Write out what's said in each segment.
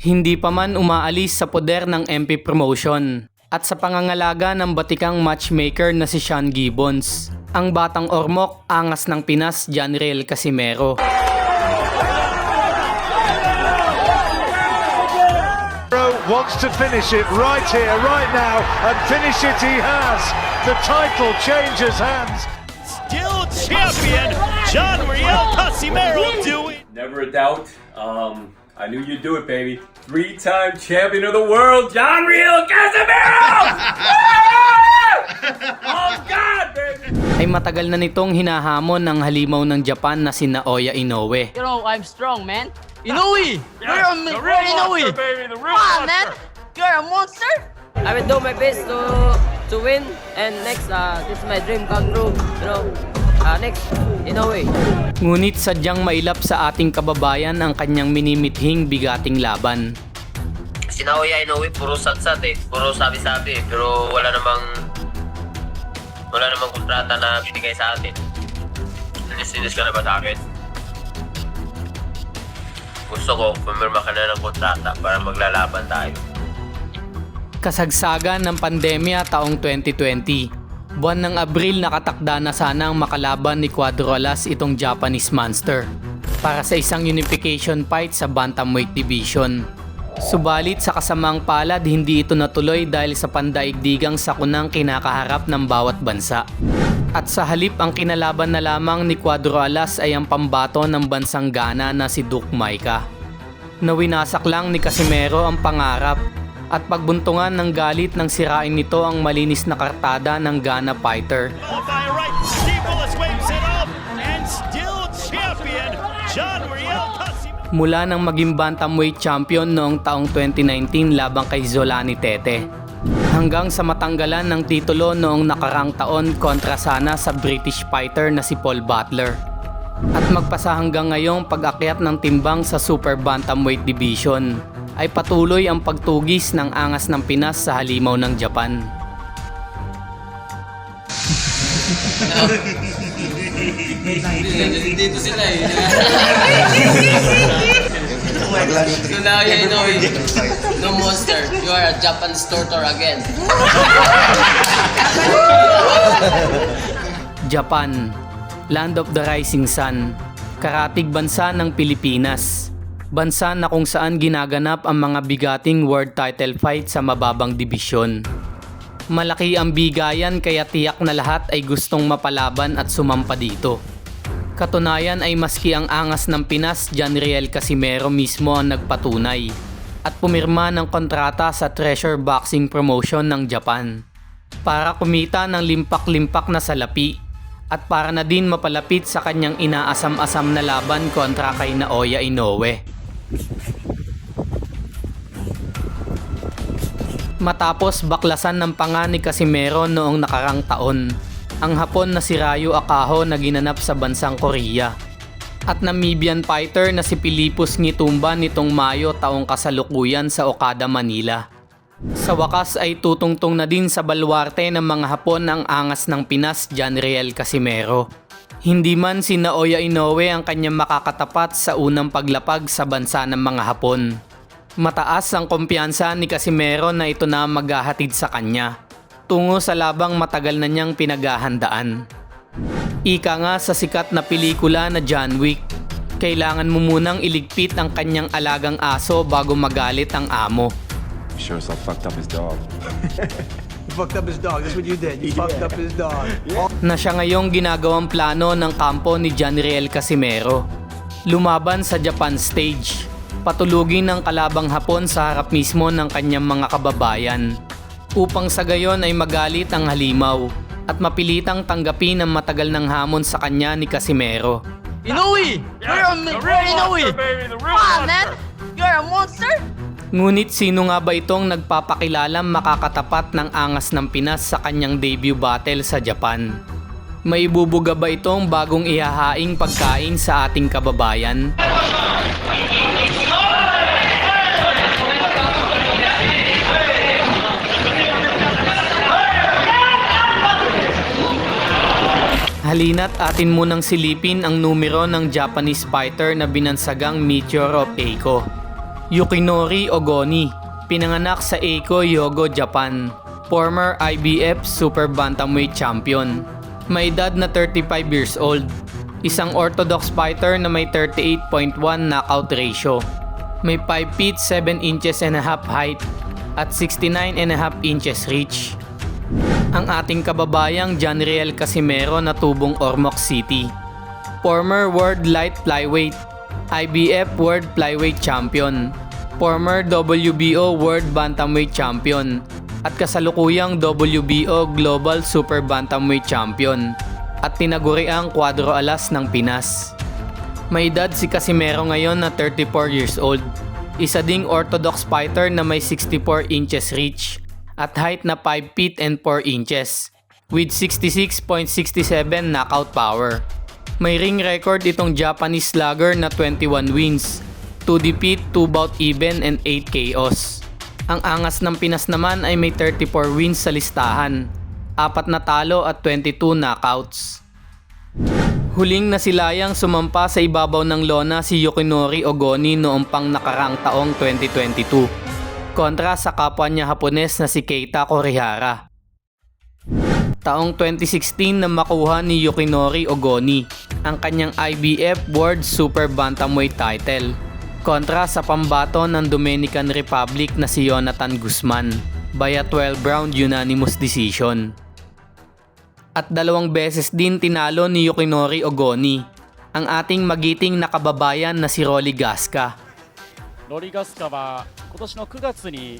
Hindi pa man umaalis sa poder ng MP Promotion at sa pangangalaga ng batikang matchmaker na si Sean Gibbons. Ang batang ormok, angas ng Pinas, Janriel Casimero. Bro wants to finish it right here, right now, and finish it he has. The title changes hands. Still champion, John Riel Casimero doing. Never a doubt. Um, I knew you'd do it, baby. Three-time champion of the world, John Real Casimiro! oh God, baby! Ay matagal na nitong hinahamon ng halimaw ng Japan na si Naoya Inoue. You know, I'm strong, man. Inoue! You're a real Inoue! monster, baby, the real Come on, man! You're a monster! I will do my best to to win and next uh, this is my dream come true you know uh, next in a way Ngunit sadyang mailap sa ating kababayan ang kanyang minimithing bigating laban. si Naoya Inoue puro satsat eh. Puro sabi-sabi eh. Pero wala namang wala namang kontrata na binigay sa atin. Linis-linis ka na ba sa akin? Gusto ko, pumirma ka na ng kontrata para maglalaban tayo. Kasagsagan ng pandemya taong 2020. Buwan ng Abril nakatakda na sanang makalaban ni Cuadro Alas itong Japanese monster para sa isang unification fight sa Bantamweight Division. Subalit sa kasamang palad hindi ito natuloy dahil sa pandaigdigang sakunang kinakaharap ng bawat bansa. At sa halip ang kinalaban na lamang ni Cuadro Alas ay ang pambato ng bansang Ghana na si Duke Maika. Nawinasak lang ni Casimero ang pangarap at pagbuntungan ng galit ng sirain nito ang malinis na kartada ng Ghana fighter. Mula nang maging bantamweight champion noong taong 2019 labang kay Zolani Tete. Hanggang sa matanggalan ng titulo noong nakarang taon kontra sana sa British fighter na si Paul Butler. At magpasa hanggang ngayong pag-akyat ng timbang sa Super Bantamweight Division ay patuloy ang pagtugis ng angas ng Pinas sa halimaw ng Japan. dito sila eh so now you know no monster you are a Japan's tortor again Japan, Land of the Rising Sun, karatig bansa ng Pilipinas. Bansa na kung saan ginaganap ang mga bigating world title fight sa mababang dibisyon. Malaki ang bigayan kaya tiyak na lahat ay gustong mapalaban at sumampa dito. Katunayan ay maski ang angas ng Pinas, Janriel Casimero mismo ang nagpatunay at pumirma ng kontrata sa Treasure Boxing Promotion ng Japan para kumita ng limpak-limpak na salapi at para na din mapalapit sa kanyang inaasam-asam na laban kontra kay Naoya Inoue. Matapos baklasan ng panga ni Casimero noong nakarang taon, ang Hapon na si Ryo Akaho na ginanap sa bansang Korea at Namibian fighter na si Pilipos Ngitumba nitong Mayo taong kasalukuyan sa Okada, Manila. Sa wakas ay tutungtong na din sa balwarte ng mga Hapon ang angas ng Pinas, Janriel Casimero. Hindi man si Naoya Inoue ang kanyang makakatapat sa unang paglapag sa bansa ng mga Hapon. Mataas ang kumpiyansa ni Casimero na ito na maghahatid sa kanya. Tungo sa labang matagal na niyang pinaghahandaan. Ika nga sa sikat na pelikula na John Wick, kailangan mo munang iligpit ang kanyang alagang aso bago magalit ang amo. Sure as I fucked up his dog. Fucked up his dog. That's what you did. You fucked up his dog. na siya ngayong ginagawang plano ng kampo ni Janriel Casimero. Lumaban sa Japan stage, patulugin ng kalabang hapon sa harap mismo ng kanyang mga kababayan. Upang sa gayon ay magalit ang halimaw at mapilitang tanggapin ang matagal ng hamon sa kanya ni Casimero. Inoue! You're a you're Inoue! baby, the real Come on, man! You're a monster! Ngunit sino nga ba itong nagpapakilalang makakatapat ng angas ng Pinas sa kanyang debut battle sa Japan? May bubuga ba itong bagong ihahaing pagkain sa ating kababayan? Halina't atin munang silipin ang numero ng Japanese fighter na binansagang Meteor of Eiko. Yukinori Ogoni, pinanganak sa Eiko Yogo, Japan. Former IBF Super Bantamweight Champion. May edad na 35 years old. Isang orthodox fighter na may 38.1 knockout ratio. May 5 feet 7 inches and a half height at 69 and a half inches reach. Ang ating kababayang John Riel Casimero na tubong Ormoc City. Former World Light Flyweight, IBF World Flyweight Champion, former WBO World Bantamweight Champion, at kasalukuyang WBO Global Super Bantamweight Champion, at tinaguriang Quadro Alas ng Pinas. May edad si Casimero ngayon na 34 years old. Isa ding orthodox fighter na may 64 inches reach at height na 5 feet and 4 inches with 66.67 knockout power. May ring record itong Japanese slugger na 21 wins, 2 defeat, 2 bout even and 8 KOs. Ang angas ng Pinas naman ay may 34 wins sa listahan, 4 na talo at 22 knockouts. Huling nasilayang sumampa sa ibabaw ng lona si Yukinori Ogoni noong pang nakaraang taong 2022 kontra sa kapwa niya Hapones na si Keita Korihara Taong 2016 na makuha ni Yukinori Ogoni ang kanyang IBF World Super Bantamweight title kontra sa pambato ng Dominican Republic na si Jonathan Guzman via 12 round unanimous decision. At dalawang beses din tinalo ni Yukinori Ogoni ang ating magiting na kababayan na si Rolly Gasca ロリガスカは今年の9月に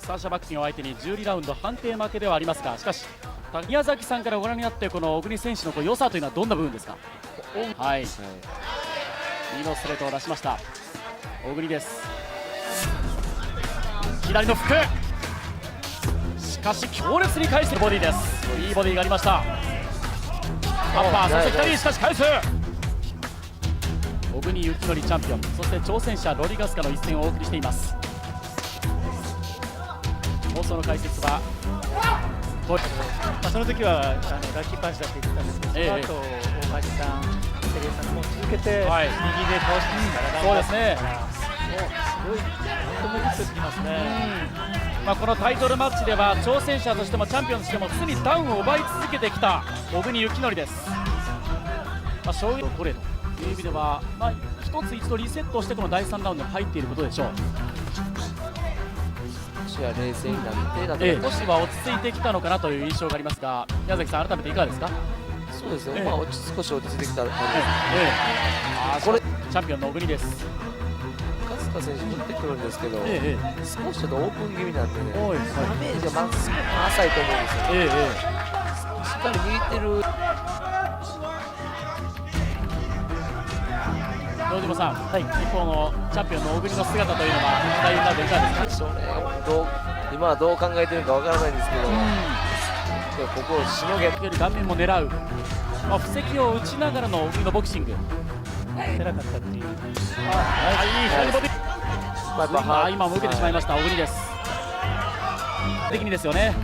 サーシャ・バッキンを相手に12ラウンド判定負けではありますがしかし宮崎さんからご覧になってこの小国選手のこう良さというのはどんな部分ですか？はい。右のストレートを出しました。小国です。左の服しかし強烈に返してるボディです。いいボディがありました。アッパーそして左しかし返す。小国幸則チャンピオン。そして挑戦者ロリガスカの一戦をお送りしています放送の解説はまあ、その時はあのラッキーパンチだって言ってたんですけど、ええ。その後大橋さん、関根さんも続けて、はい。右で倒してますから、そうですね。もうすごい、本当に打ってきますね。まあ、このタイトルマッチでは挑戦者としてもチャンピオンとしても常にダウンを奪い続けてきた小国幸則です、まあ、衝撃を取れという意味では、まあ、一つ一度リセットしてこの第3ラウンドに入っていることでしょう少しは冷静になって、だええ少しは落ち着いてきたのかなという印象がありますが宮崎さん改めていかがですか？そうですね、ええ。まあ落ち少し落ち着いてきた感じええ。ええ。あーこれ。チャンピオンの小国です。ガスカ選手取ってくるんですけど、えええ少しちょっとオープン気味なんでね、おいダメージがまずすごく浅いと思うんですよ、えええしっかり握ってる、堂島さん、はい、日本のチャンピオンの小国の姿というのは大変なでいかがですか？どう今はどう考えてるかわからないんですけど、でもここをしのげ。より顔面も狙う、まあ、布石を打ちながらの小国のボクシング。出なかったっていう、あいい左ボディまあ、今も受けてしまいました。小国です。的にですよね。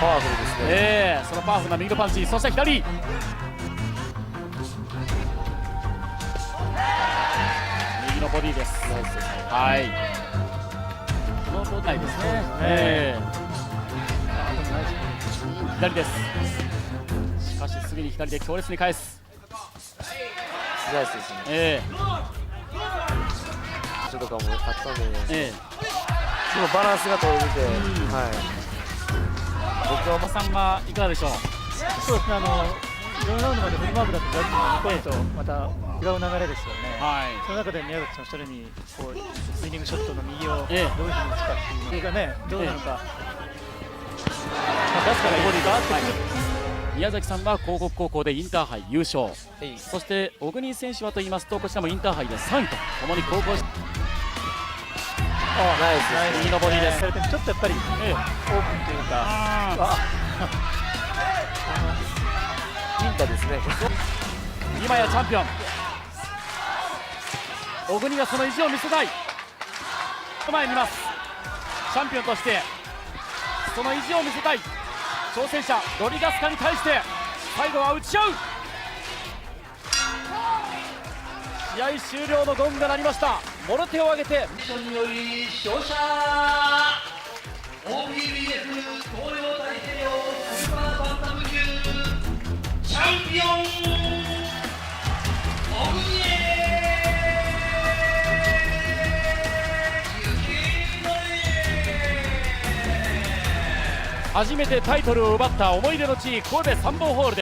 パワフルですね、ええそのパワフルな右のパンチ。そして左。右のボディです。はいこのボディですね。ええ左です。しかしすぐに左で強烈に返す。ナイスですね、えちょっとかもあったんでね、えバランスが取れてて、はい、僕はお子さんはいかがでしょう？そうですね、あの4ラウンドまでフルマークだったジャッジの2ポイント、また違う流れですよね。はい。その中で宮崎さん、それにこうスイニングショットの右をどうええいうふうに打つかっていうのがね、どうなのか、まあ、出すからボディがあってくる宮崎さんは広告高校でインターハイ優勝。はいそして小国選手はと言いますとこちらもインターハイで3位とともに高校ナイスです右のボディです。されてちょっとやっぱりええ。オープンというか、あピンタですね、今やチャンピオン小国がその意地を見せたい。前にいます。チャンピオンとしてその意地を見せたい。挑戦者ロリガスカに対して最後は打ち合う。試合終了のゴングが鳴りました。もろ手を挙げて OPBF 東洋大西洋スーパーバンタム級。チャンピオン初めてタイトルを奪った思い出の地神戸三本ホールで。